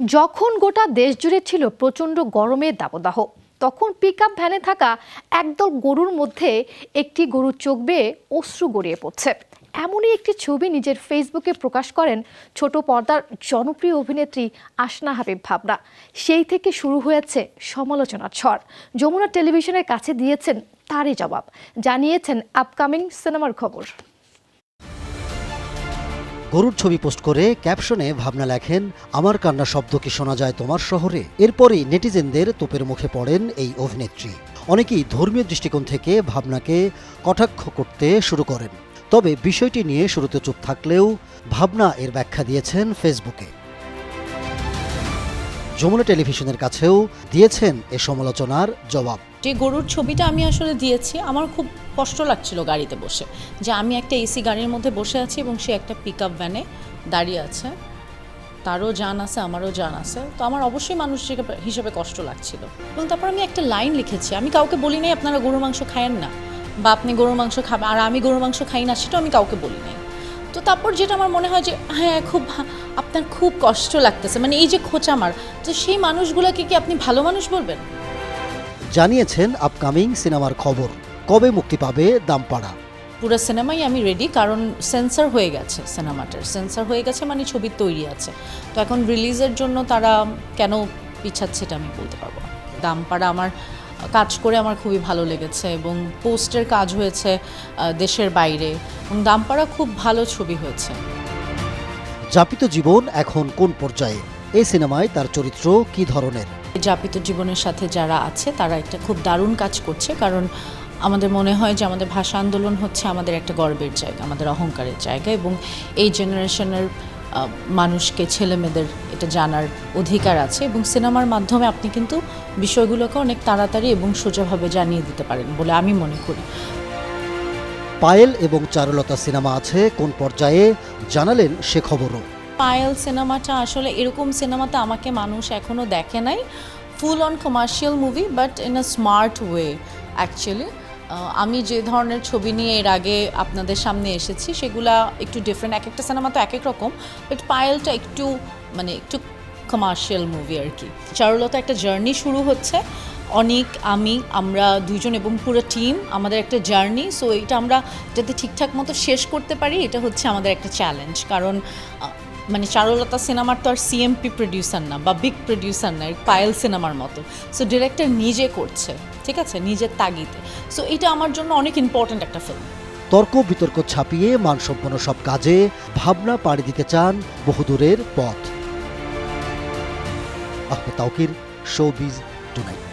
যখন গোটা দেশ জুড়ে ছিল প্রচণ্ড গরমের দাবদাহ, তখন পিক ভ্যানে থাকা একদল গরুর মধ্যে একটি গরুর চোখ বেয়ে অশ্রু গড়িয়ে পড়ছে। এমনই একটি ছবি নিজের ফেসবুকে প্রকাশ করেন ছোট পর্দার জনপ্রিয় অভিনেত্রী আসনা হাবিব ভাবনা। সেই থেকে শুরু হয়েছে সমালোচনার ঝড়। যমুনা টেলিভিশনের কাছে দিয়েছেন তারই জবাব। জানিয়েছেন আপকামিং সিনেমার খবর। গরুর ছবি পোস্ট করে ক্যাপশনে ভাবনা লেখেন, আমার কান্না শব্দ কি শোনা যায় তোমার শহরে? এরপরই নেটিজেনদের তোপের মুখে পড়েন এই অভিনেত্রী। অনেকেই ধর্মীয় দৃষ্টিকোণ থেকে ভাবনাকে কটাক্ষ করতে শুরু করেন। তবে বিষয়টি নিয়ে শুরুতে চুপ থাকলেও ভাবনা এর ব্যাখ্যা দিয়েছেন ফেসবুকে। যমুনা টেলিভিশনের কাছেও দিয়েছেন এ সমালোচনার জবাব। যে গরুর ছবিটা আমি আসলে দিয়েছি, আমার খুব কষ্ট লাগছিল গাড়িতে বসে। যে আমি একটা এসি গাড়ির মধ্যে বসে আছি এবং সে একটা পিক আপ ভ্যানে দাঁড়িয়ে আছে। তারও জান আছে, আমারও জান আছে। তো আমার অবশ্যই মানুষ হিসেবে- কষ্ট লাগছিল। এবং তারপর আমি একটা লাইন লিখেছি, আমি কাউকে বলি নাই, আপনারা গরুর মাংস খায়েন না। বা, আপনি গরুর মাংস খাবেন, আর আমি গরুর মাংস খাই না, সেটাও আমি কাউকে বলি নাই। তো তারপর যেটা আমার মনে হয় যে হ্যাঁ খুব আপনার খুব কষ্ট লাগতেছে। মানে এই যে খোঁচা আমার তো সেই মানুষগুলোকে কি আপনি ভালো মানুষ বলবেন? জানিয়েছেন আপকামিং সিনেমার খবর। কবে মুক্তি পাবে দামপাড়া? পুরো সিনেমাই আমি রেডি কারণ সেন্সার হয়ে গেছে সিনেমাটার। সেন্সার হয়ে গেছে মানে ছবি তৈরি আছে। তো এখন রিলিজের জন্য তারা কেন পিছাচ্ছে এটা আমি বলতে পারব দামপাড়া আমার কাজ করে আমার খুবই ভালো লেগেছে এবং পোস্টের কাজ হয়েছে দেশের বাইরে এবং দামপাড়া খুব ভালো ছবি হয়েছে। যাপিত জীবন এখন কোন পর্যায়ে? এই সিনেমায় তার চরিত্র কি ধরনের? যাপিত জীবনের সাথে যারা আছে তারা একটা খুব দারুণ কাজ করছে কারণ আমাদের মনে হয় যে আমাদের ভাষা আন্দোলন হচ্ছে আমাদের একটা গর্বের জায়গা আমাদের অহংকারের জায়গা এবং এই জেনারেশনের মানুষকে ছেলেমেয়েদের এটা জানার অধিকার আছে এবং সিনেমার মাধ্যমে আপনি কিন্তু বিষয়গুলোকে অনেক তাড়াতাড়ি এবং সোজাভাবে জানিয়ে দিতে পারেন বলে আমি মনে করি। পায়েল এবং চারুলতা সিনেমা আছে কোন পর্যায়ে? জানালেন সে খবরও। পায়েল সিনেমাটা আসলে এরকম সিনেমাতে আমাকে মানুষ এখনও দেখে নাই। Full on commercial movie but in a smart way actually আমি যে ধরনের ছবি নিয়ে এর আগে আপনাদের সামনে এসেছি, সেগুলা একটু ডিফারেন্ট এক একটা সিনেমা তো এক এক রকম বাট পায়েলটা একটু মানে একটু কমার্শিয়াল মুভি আর কি। চারুলতা একটা জার্নি শুরু হচ্ছে। অনেক, আমি, আমরা দুজন এবং পুরো টিম আমাদের একটা জার্নি সো এটা আমরা যাতে ঠিকঠাক মতো শেষ করতে পারি, এটা হচ্ছে আমাদের একটা চ্যালেঞ্জ কারণ মানে চারুলতা সিনেমার তো আর সিএমপি প্রডিউসার না বা বিগ প্রডিউসার না পায়েল সিনেমার মতো। সো ডিরেক্টর নিজে করছে, ঠিক আছে? নিজের তাগিদে। সো এটা আমার জন্য অনেক ইম্পর্ট্যান্ট একটা ফিল্ম তর্ক, বিতর্ক ছাপিয়ে মানসম্পন্ন সব কাজে ভাবনা পাড়ি দিতে চান বহুদূরের পথ। Ahmed Tauquir showbiz tonight